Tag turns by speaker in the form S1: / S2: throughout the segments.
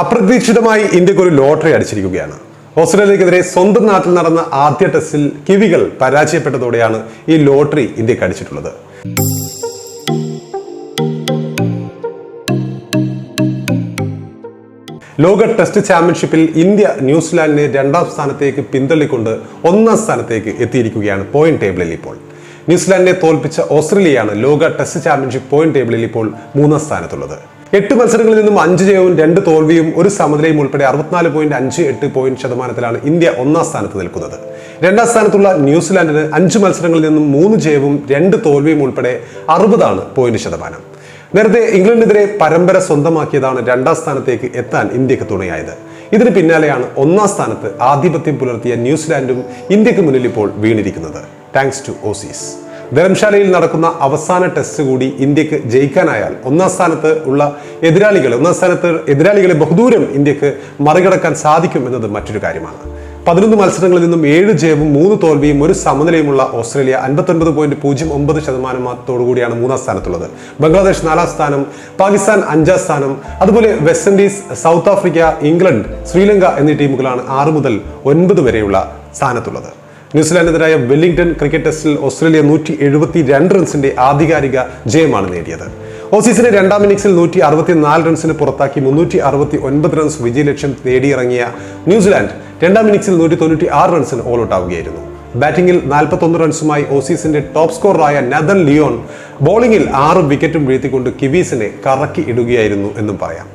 S1: അപ്രതീക്ഷിതമായി ഇന്ത്യയ്ക്ക് ഒരു ലോട്ടറി അടിച്ചിരിക്കുകയാണ്. ഓസ്ട്രേലിയക്കെതിരെ സ്വന്തം നാട്ടിൽ നടന്ന ആദ്യ ടെസ്റ്റിൽ കിവികൾ പരാജയപ്പെട്ടതോടെയാണ് ഈ ലോട്ടറി ഇന്ത്യയ്ക്ക് അടിച്ചിട്ടുള്ളത്. ലോക ടെസ്റ്റ് ചാമ്പ്യൻഷിപ്പിൽ ഇന്ത്യ ന്യൂസിലാൻഡിനെ രണ്ടാം സ്ഥാനത്തേക്ക് പിന്തള്ളിക്കൊണ്ട് ഒന്നാം സ്ഥാനത്തേക്ക് എത്തിയിരിക്കുകയാണ് പോയിന്റ് ടേബിളിൽ ഇപ്പോൾ. ന്യൂസിലാൻഡിനെ തോൽപ്പിച്ച ഓസ്ട്രേലിയയാണ് ലോക ടെസ്റ്റ് ചാമ്പ്യൻഷിപ്പ് പോയിന്റ് ടേബിളിൽ ഇപ്പോൾ മൂന്നാം സ്ഥാനത്തുള്ളത്. എട്ട് മത്സരങ്ങളിൽ നിന്നും അഞ്ച് ജയവും രണ്ട് തോൽവിയും ഒരു സമനിലയും ഉൾപ്പെടെ അറുപത്തിനാല് പോയിന്റ് അഞ്ച് എട്ട് പോയിന്റ് ശതമാനത്തിലാണ് ഇന്ത്യ ഒന്നാം സ്ഥാനത്ത് നിൽക്കുന്നത്. രണ്ടാം സ്ഥാനത്തുള്ള ന്യൂസിലാൻഡിന് അഞ്ച് മത്സരങ്ങളിൽ നിന്നും മൂന്ന് ജയവും രണ്ട് തോൽവിയും ഉൾപ്പെടെ അറുപതാണ് പോയിന്റ് ശതമാനം. നേരത്തെ ഇംഗ്ലണ്ടിനെതിരെ പരമ്പര സ്വന്തമാക്കിയതാണ് രണ്ടാം സ്ഥാനത്തേക്ക് എത്താൻ ഇന്ത്യയ്ക്ക് തുണയായത്. ഇതിന് പിന്നാലെയാണ് ഒന്നാം സ്ഥാനത്ത് ആധിപത്യം പുലർത്തിയ ന്യൂസിലാൻഡും ഇന്ത്യയ്ക്ക് മുന്നിൽ ഇപ്പോൾ വീണിരിക്കുന്നത്. താങ്ക്സ് ടു ഓസീസ് ധരംശാലയിൽ നടക്കുന്ന അവസാന ടെസ്റ്റ് കൂടി ഇന്ത്യയ്ക്ക് ജയിക്കാനായാൽ ഒന്നാം സ്ഥാനത്ത് ഉള്ള എതിരാളികളെ ഒന്നാം സ്ഥാനത്ത് എതിരാളികളെ ബഹുദൂരം ഇന്ത്യയ്ക്ക് മറികടക്കാൻ സാധിക്കും എന്നത് മറ്റൊരു കാര്യമാണ്. പതിനൊന്ന് മത്സരങ്ങളിൽ നിന്നും ഏഴ് ജയവും മൂന്ന് തോൽവിയും ഒരു സമനിലയുമുള്ള ഓസ്ട്രേലിയ അൻപത്തൊൻപത് പോയിന്റ് പൂജ്യം ഒമ്പത് ശതമാനത്തോടുകൂടിയാണ് മൂന്നാം സ്ഥാനത്തുള്ളത്. ബംഗ്ലാദേശ് നാലാം സ്ഥാനം പാകിസ്ഥാൻ അഞ്ചാം സ്ഥാനം അതുപോലെ West Indies South Africa England Sri Lanka എന്നീ ടീമുകളാണ് ആറ് മുതൽ ഒൻപത് വരെയുള്ള സ്ഥാനത്തുള്ളത്. ന്യൂസിലാൻഡിനെതിരായ വെല്ലിംഗ്ടൺ ക്രിക്കറ്റ് ടെസ്റ്റിൽ ഓസ്ട്രേലിയ നൂറ്റി എഴുപത്തി രണ്ട് റൺസിന്റെ ആധികാരിക ജയമാണ് നേടിയത്. ഓസീസിനെ രണ്ടാം ഇന്നിംഗ്സിൽ നൂറ്റി അറുപത്തിനാല് റൺസിന് പുറത്താക്കി മുന്നൂറ്റി അറുപത്തി ഒൻപത് റൺസ് വിജയലക്ഷ്യം നേടിയിറങ്ങിയ ന്യൂസിലാൻഡ് രണ്ടാം ഇന്നിംഗ്സിൽ നൂറ്റി തൊണ്ണൂറ്റി ആറ് റൺസിന് ഓൾ ഔട്ട് ആവുകയായിരുന്നു. ബാറ്റിംഗിൽ നാൽപ്പത്തൊന്ന് റൺസുമായി ഓസീസിന്റെ ടോപ്പ് സ്കോററായ നദൻ ലിയോൺ ബോളിംഗിൽ ആറ് വിക്കറ്റും വീഴ്ത്തിക്കൊണ്ട് കിവീസിനെ കറക്കി ഇടുകയായിരുന്നു എന്നും പറയാം.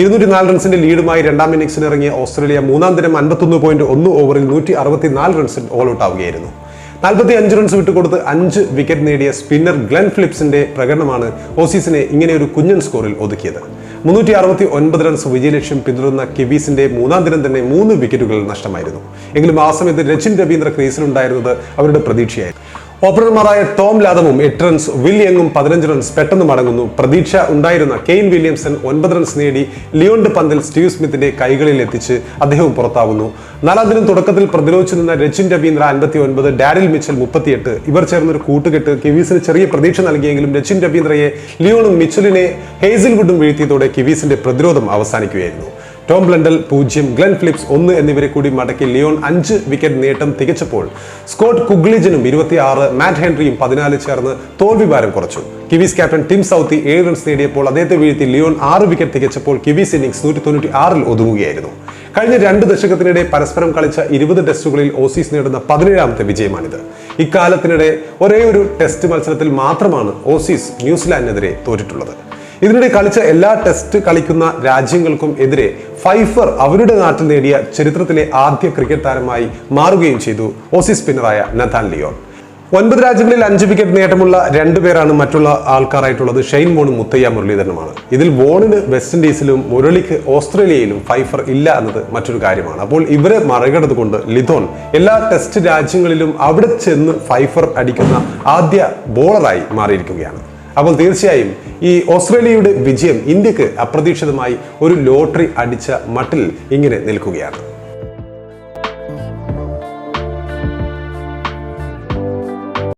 S1: ഇരുന്നൂറ്റി നാല് റൺസിന്റെ ലീഡുമായി രണ്ടാം ഇന്നിംഗ്സിന് ഇറങ്ങിയ ഓസ്ട്രേലിയ മൂന്നാം ദിനം അൻപത്തൊന്ന് പോയിന്റ് ഒന്ന് ഓവറിൽ നൂറ്റി അറുപത്തിനാല് റൺസിൽ ഓൾ ഔട്ട് ആവുകയായിരുന്നു. നാൽപ്പത്തി അഞ്ച് റൺസ് വിട്ടുകൊടുത്ത് അഞ്ച് വിക്കറ്റ് നേടിയ സ്പിന്നർ ഗ്ലെൻ ഫിലിപ്സിന്റെ പ്രകടനമാണ് ഓസീസിനെ ഇങ്ങനെ ഒരു കുഞ്ഞൻ സ്കോറിൽ ഒതുക്കിയത്. മുന്നൂറ്റി അറുപത്തി ഒൻപത് റൺസ് വിജയലക്ഷ്യം പിന്തുടർന്ന കിവീസിന്റെ മൂന്നാം ദിനം തന്നെ മൂന്ന് വിക്കറ്റുകൾ നഷ്ടമായിരുന്നു. എങ്കിലും ആ സമയത്ത് രചിൻ രവീന്ദ്ര ക്രീസിലുണ്ടായിരുന്നത് അവരുടെ പ്രതീക്ഷയായിരുന്നു. ഓപ്പണർമാരായ ടോം ലാദവും എട്ട് റൺസ് വില്യങ്ങും യങ്ങും പതിനഞ്ച് റൺസ് പെട്ടെന്ന് മടങ്ങുന്നു. പ്രതീക്ഷ ഉണ്ടായിരുന്ന കെയിൻ വില്യംസൺ ഒൻപത് റൺസ് നേടി ലിയോണ്ട് പന്തിൽ സ്റ്റീവ് സ്മിത്തിന്റെ കൈകളിൽ എത്തിച്ച് അദ്ദേഹവും പുറത്താവുന്നു. നാലാം തുടക്കത്തിൽ പ്രതിരോധിച്ചു നിന്ന രച്ചിൻ രവീന്ദ്ര അൻപത്തി ഒൻപത് ഡാരിൽ മിച്ചൽ മുപ്പത്തിയെട്ട്. ഇവർ ചേർന്നൊരു കൂട്ടുകെട്ട് കിവീസിന് ചെറിയ പ്രതീക്ഷ നൽകിയെങ്കിലും രച്ചിൻ രവീന്ദ്രയെ ലിയോണും മിച്ചലിനെ ഹേസിൽവുഡും വീഴ്ത്തിയതോടെ കിവീസിന്റെ പ്രതിരോധം അവസാനിക്കുകയായിരുന്നു. ടോം ബ്ലണ്ടൽ പൂജ്യം ഗ്ലെൻ ഫിലിപ്സ് ഒന്ന് എന്നിവരെ കൂടി മടക്കി ലിയോൺ അഞ്ച് വിക്കറ്റ് നേട്ടം തികച്ചപ്പോൾ സ്കോട്ട് കുഗ്ലിജനും ഇരുപത്തിയാറ് മാറ്റ് ഹെൻറിയും പതിനാല് ചേർന്ന് തോൽവി ഭാരം കുറച്ചു. കിവീസ് ക്യാപ്റ്റൻ ടിം സൗത്തി ഏഴ് റൺസ് നേടിയപ്പോൾ അദ്ദേഹത്തെ വീഴ്ത്തി ലിയോൺ ആറ് വിക്കറ്റ് തികച്ചപ്പോൾ കിവീസ് ഇന്നിംഗ്സ് നൂറ്റി തൊണ്ണൂറ്റി ആറിൽ ഒതുങ്ങുകയായിരുന്നു. കഴിഞ്ഞ രണ്ട് ദശകത്തിനിടെ പരസ്പരം കളിച്ച ഇരുപത് ടെസ്റ്റുകളിൽ ഓസീസ് നേടുന്ന പതിനേഴാമത്തെ വിജയമാണിത്. ഇക്കാലത്തിനിടെ ഒരേ ഒരു ടെസ്റ്റ് മത്സരത്തിൽ മാത്രമാണ് ഓസീസ് ന്യൂസിലാൻഡിനെതിരെ തോറ്റിട്ടുള്ളത്. ഇതിനിടെ കളിച്ച എല്ലാ ടെസ്റ്റ് കളിക്കുന്ന രാജ്യങ്ങൾക്കും എതിരെ ഫൈഫർ അവരുടെ നാട്ടിൽ നേടിയ ചരിത്രത്തിലെ ആദ്യ ക്രിക്കറ്റ് താരമായി മാറുകയും ചെയ്തു. ഓസീസ് സ്പിന്നറായ നഥാൻ ലിയോൺ. ഒൻപത് രാജ്യങ്ങളിൽ അഞ്ച് വിക്കറ്റ് നേട്ടമുള്ള രണ്ടുപേരാണ് മറ്റുള്ള ആൾക്കാരായിട്ടുള്ളത്. ഷെയ്ൻ മോണും മുത്തയ്യ മുരളീധരനുമാണ്. ഇതിൽ വോണിന് വെസ്റ്റ് ഇൻഡീസിലും മുരളിക്ക് ഓസ്ട്രേലിയയിലും ഫൈഫർ ഇല്ല എന്നത് മറ്റൊരു കാര്യമാണ്. അപ്പോൾ ഇവരെ മറികടന്നുകൊണ്ട് ലിഥോൺ എല്ലാ ടെസ്റ്റ് രാജ്യങ്ങളിലും അവിടെ ചെന്ന് ഫൈഫർ അടിക്കുന്ന ആദ്യ ബോളറായി മാറിയിരിക്കുകയാണ്. അപ്പോൾ തീർച്ചയായും ഈ ഓസ്ട്രേലിയയുടെ വിജയം ഇന്ത്യയ്ക്ക് അപ്രതീക്ഷിതമായി ഒരു ലോട്ടറി അടിച്ച മട്ടിൽ ഇങ്ങനെ നിൽക്കുകയാണ്.